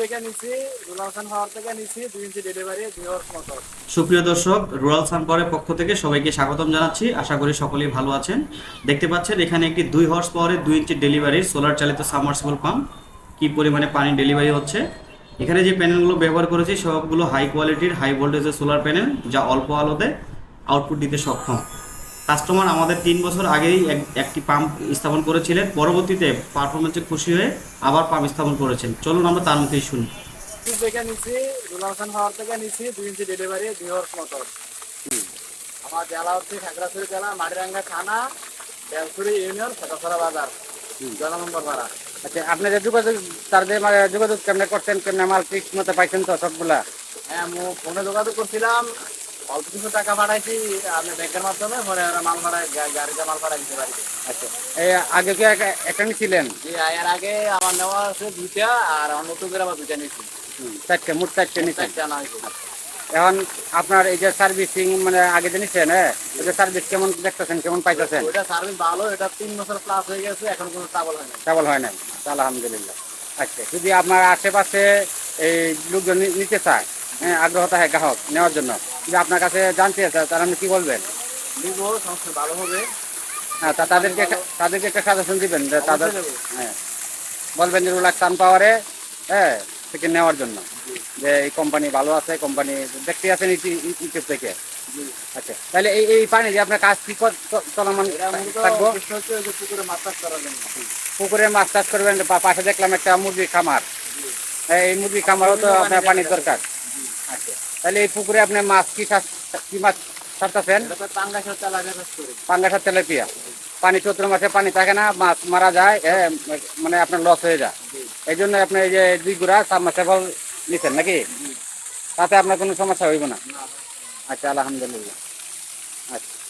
থেকে নিছি ডেলিভারি সুপ্রিয় দর্শক রুরাল সানপাওয়ারের পক্ষ থেকে সবাইকে স্বাগতম জানাচ্ছি। আশা করি সকলেই ভালো আছেন। দেখতে পাচ্ছেন, এখানে একটি দুই হর্স পাওয়ারের দুই ইঞ্চি ডেলিভারির সোলার চালিত সাবমার্সিবল পাম্প কি পরিমাণে পানি ডেলিভারি হচ্ছে? এখানে যে প্যানেলগুলো ব্যবহার করেছি, সবগুলো হাই কোয়ালিটির হাই ভোল্টেজের সোলার প্যানেল যা অল্প আলোতে আউটপুট দিতে সক্ষম। কাস্টমার আমাদের তিন বছর আগেই এক- একটি পাম্প স্থাপন করেছিলেন। পরবর্তীতে পারফরমেন্সে খুশি হয়ে আবার পাম্প স্থাপন করেছেন। চলুন আমরা তার মুখেই শুনি। থেকে নিছি রুলাল খান হাওয়ার থেকে নিছি দুই ইঞ্চি ডেলিভারি দুই হর্স মোটর আমার জেলা হচ্ছে খাগড়াছড়ি জেলা মাটিরাঙ্গা থানা বেলসুরি ইউনিয়ন ফেটাছড়া বাজার। জেলা নম্বর ভাড়া আচ্ছা আপনি যে যোগাযোগ তার যে মানে যোগাযোগ কেমনে করছেন কেমনে মাল ঠিক মতো পাইছেন তো সবগুলা? হ্যাঁ আমি ফোনে যোগাযোগ করছিলাম। অল্প কিছু টাকা পাঠাইছি আপনি ব্যাংকের মাধ্যমে পরে ওরা মাল ভাড়ায় গাড়িতে মাল ভাড়া দিতে পারি। আচ্ছা। এই আগে কি এক- একটা নিছিলেন জি এর আগে আমার নেওয়া আছে দুইটা আর নতুন করে আবার দুইটা নিয়েছি। চারটে মোট চারটে নিছেন চারটা না হয়েছে। এখন আপনার এই যে সার্ভিসিং মানে আগে যে নিছেন হ্যাঁ? ওই সার্ভিস কেমন দেখতেছেন কেমন পাইতেছেন? ওইটা সার্ভিস ভালো এটা তিন বছর প্লাস হয়ে গেছে এখন কোনো ট্রাবল হয় না কেবল হয় নাই? আলহামদুলিল্লাহ। আচ্ছা যদি আপনার আশেপাশে এই লোকজন নিতে চায় হ্যাঁ আগ্রহ থাকে গ্রাহক নেওয়ার জন্য যদি আপনার কাছে জানতে তারা আপনি কি বলবেন? নিব সমস্যা ভালো হবে। হ্যাঁ তা তাদেরকে তাদেরকে একটা সাজেশন দিবেন যে তাদের হ্যাঁ। বলবেন যে রুলাক সান পাওয়ারে হ্যাঁ থেকে নেওয়ার জন্য। যে এই কোম্পানি ভালো আছে কোম্পানি দেখতে আছেন ইউটি- ইউটিউব থেকে? আচ্ছা তাহলে এই এই পানি যে আপনার কাজ কি চলমান থাকব? যে পুকুরে মাছ চাষ করার জন্য। পুকুরে মাছ চাষ করবেন পাশে দেখলাম একটা মুরগি খামার। হ্যাঁ, এই মুরগি খামারও তো আপনার পানির দরকার। তাহলে এই পুকুরে আপনি মাছ কি চাষ কি মাছ ছাড়তেছেন এটা তো টাঙ্গাইশের তেলাপিয়া চাষ করি। পাঙ্গাসার তেলেপিয়া। পানি চৈত্র মাসে পানি থাকে না মাছ মারা যায় এ, মানে আপনার লস হয়ে যায়। এই জন্য আপনি এই যে দুই গুড়া সাবমার্সেবল নিচ্ছেন নাকি? তাতে আপনার কোনো সমস্যা হইব না। আচ্ছা আলহামদুলিল্লাহ। আচ্ছা।